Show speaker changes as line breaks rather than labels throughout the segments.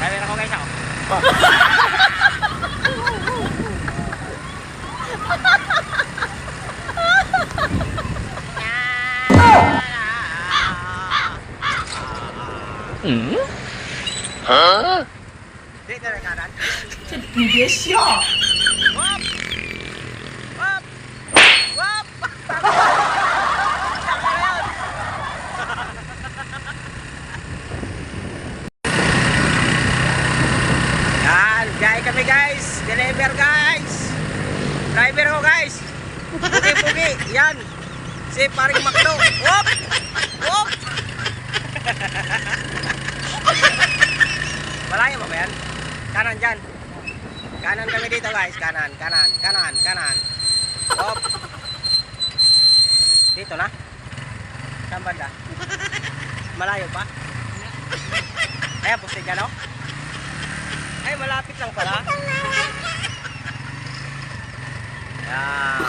来来，他好搞。嗯？啊？
你别笑。
Biyahe kami guys. Deliver guys. Driver ko guys. Pugi-pugi. Yan. Si paring Makdo. Wop! Wop! Malayo ba ba yan? Kanan dyan. Kanan kami dito guys. Kanan, kanan, kanan, kanan. Wop! Dito na. Saan banda? Malayo pa? Ayan, pustig ka no? Ay, malapit lang pala. Yan.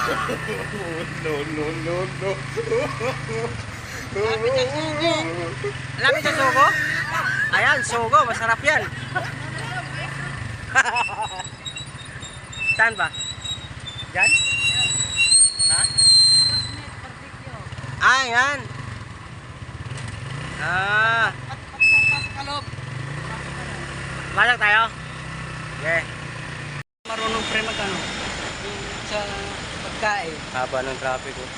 no, no, no, no.
Malapit sa sugo? Ayan, sugo. Masarap yan. Saan ba? Diyan? Ha? Ah, yan. Ah. Masok tayo? Okay.
marunong pre magano yung sa pagkain.
Haba ng traffic oh.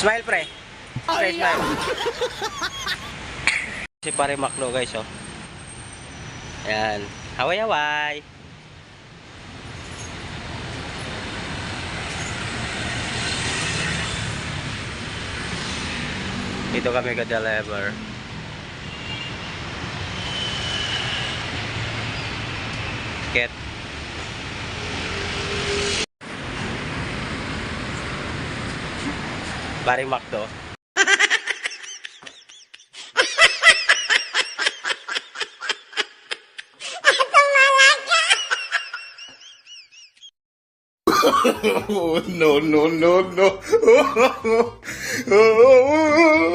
Smile pre. Smile, smile. si pare Maklo guys oh. Ayan. Haway haway. Dito kami ka-deliver. Ket. Paring Makdo.
Oh, no, no, no, no.